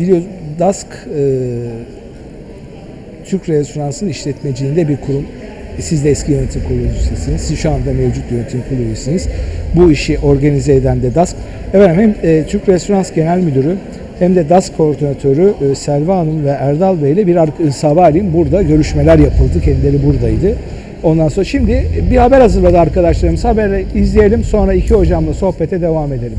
Biliyoruz DASK e, Türk Restoransı'nın işletmeciliğinde bir kurum. E, Siz de eski yönetim kurulu üyesisiniz. Siz şu anda mevcut yönetim kurulu üyesiniz. Bu işi organize eden de DASK. Efendim hem e, Türk Restoransı Genel Müdürü hem de DASK koordinatörü e, Selva Hanım ve Erdal Bey ile bir ar- sabahleyin burada görüşmeler yapıldı. Kendileri buradaydı. Ondan sonra şimdi bir haber hazırladı arkadaşlarımız. Haberi izleyelim sonra iki hocamla sohbete devam edelim.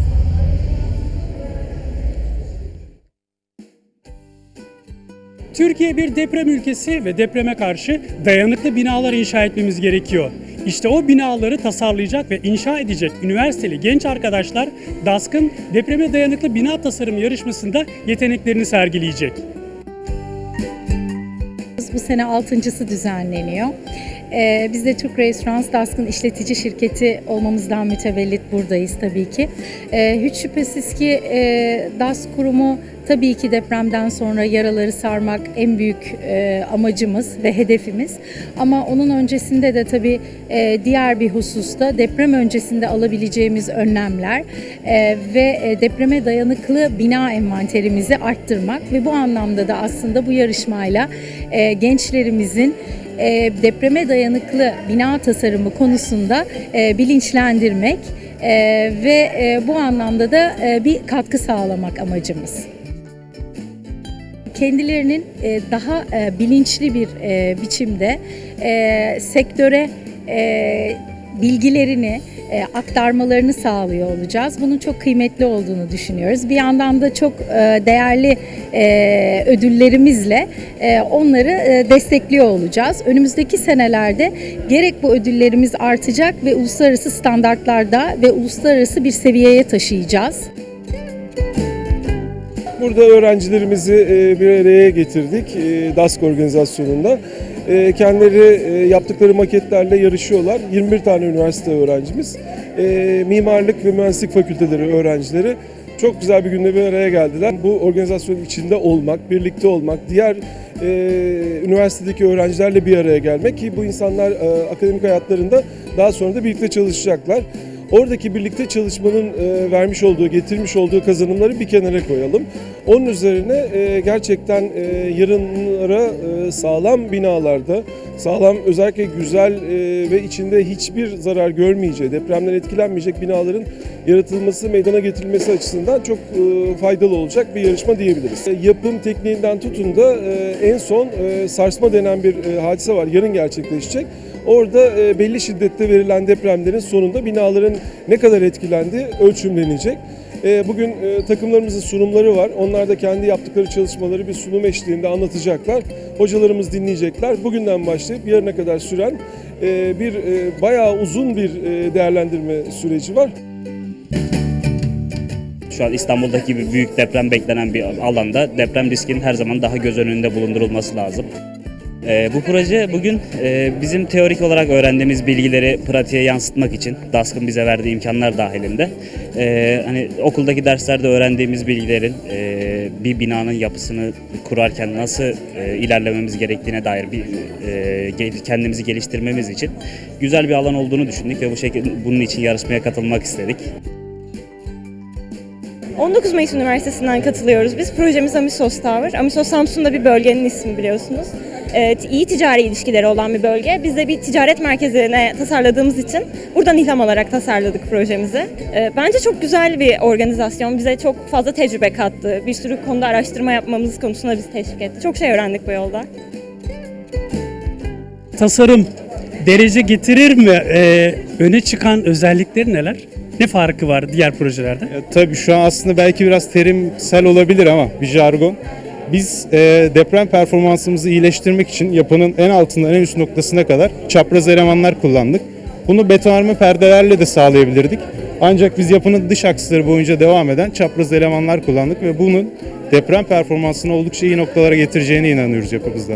Türkiye bir deprem ülkesi ve depreme karşı dayanıklı binalar inşa etmemiz gerekiyor. İşte o binaları tasarlayacak ve inşa edecek üniversiteli genç arkadaşlar DASK'ın depreme dayanıklı bina tasarımı yarışmasında yeteneklerini sergileyecek. Bu sene altıncısı düzenleniyor. Ee, biz de Türk Restoransı DASK'ın işletici şirketi olmamızdan mütevellit buradayız tabii ki. Ee, hiç şüphesiz ki e, DASK kurumu tabii ki depremden sonra yaraları sarmak en büyük e, amacımız ve hedefimiz. Ama onun öncesinde de tabii e, diğer bir hususta deprem öncesinde alabileceğimiz önlemler e, ve e, depreme dayanıklı bina envanterimizi arttırmak ve bu anlamda da aslında bu yarışmayla e, gençlerimizin e, depreme dayanıklı bina tasarımı konusunda e, bilinçlendirmek e, ve e, bu anlamda da e, bir katkı sağlamak amacımız kendilerinin e, daha e, bilinçli bir e, biçimde e, sektöre e, bilgilerini e, aktarmalarını sağlıyor olacağız. Bunun çok kıymetli olduğunu düşünüyoruz. Bir yandan da çok e, değerli e, ödüllerimizle e, onları e, destekliyor olacağız. Önümüzdeki senelerde gerek bu ödüllerimiz artacak ve uluslararası standartlarda ve uluslararası bir seviyeye taşıyacağız. Burada öğrencilerimizi e, bir araya getirdik e, DASK organizasyonunda. E, Kendileri yaptıkları maketlerle yarışıyorlar. 21 tane üniversite öğrencimiz, mimarlık ve mühendislik fakülteleri öğrencileri çok güzel bir günde bir araya geldiler. Bu organizasyonun içinde olmak, birlikte olmak, diğer e, üniversitedeki öğrencilerle bir araya gelmek ki bu insanlar e, akademik hayatlarında daha sonra da birlikte çalışacaklar. Oradaki birlikte çalışmanın e, vermiş olduğu, getirmiş olduğu kazanımları bir kenara koyalım. Onun üzerine e, gerçekten e, yarınlara e, sağlam binalarda, sağlam özellikle güzel e, ve içinde hiçbir zarar görmeyeceği, depremden etkilenmeyecek binaların yaratılması, meydana getirilmesi açısından çok e, faydalı olacak bir yarışma diyebiliriz. E, Yapım tekniğinden tutun da e, en son e, sarsma denen bir e, hadise var, yarın gerçekleşecek. Orada e, belli şiddette verilen depremlerin sonunda binaların ne kadar etkilendiği ölçümlenecek. E, Bugün e, takımlarımızın sunumları var. Onlar da kendi yaptıkları çalışmaları bir sunum eşliğinde anlatacaklar. Hocalarımız dinleyecekler. Bugünden başlayıp yarına kadar süren e, bir e, bayağı uzun bir e, değerlendirme süreci var. Şu an İstanbul'daki gibi büyük deprem beklenen bir alanda deprem riskinin her zaman daha göz önünde bulundurulması lazım. Ee, bu proje bugün e, bizim teorik olarak öğrendiğimiz bilgileri pratiğe yansıtmak için DASK'ın bize verdiği imkanlar dahilinde e, hani okuldaki derslerde öğrendiğimiz bilgilerin e, bir binanın yapısını kurarken nasıl e, ilerlememiz gerektiğine dair bir e, kendimizi geliştirmemiz için güzel bir alan olduğunu düşündük ve bu şekilde bunun için yarışmaya katılmak istedik. 19 Mayıs Üniversitesi'nden katılıyoruz. Biz projemiz Amisos Tower. Amisos Samsun'da bir bölgenin ismi biliyorsunuz. Evet, iyi ticari ilişkileri olan bir bölge. Biz de bir ticaret merkezine tasarladığımız için buradan ilham alarak tasarladık projemizi. Ee, Bence çok güzel bir organizasyon. Bize çok fazla tecrübe kattı. Bir sürü konuda araştırma yapmamız konusunda bizi teşvik etti. Çok şey öğrendik bu yolda. Tasarım derece getirir mi? Ee, öne çıkan özellikleri neler? Ne farkı var diğer projelerde? Ya, tabii şu an aslında belki biraz terimsel olabilir ama bir jargon. Biz e, deprem performansımızı iyileştirmek için yapının en altından en üst noktasına kadar çapraz elemanlar kullandık. Bunu betonarme perdelerle de sağlayabilirdik. Ancak biz yapının dış aksları boyunca devam eden çapraz elemanlar kullandık ve bunun deprem performansını oldukça iyi noktalara getireceğine inanıyoruz yapımızda.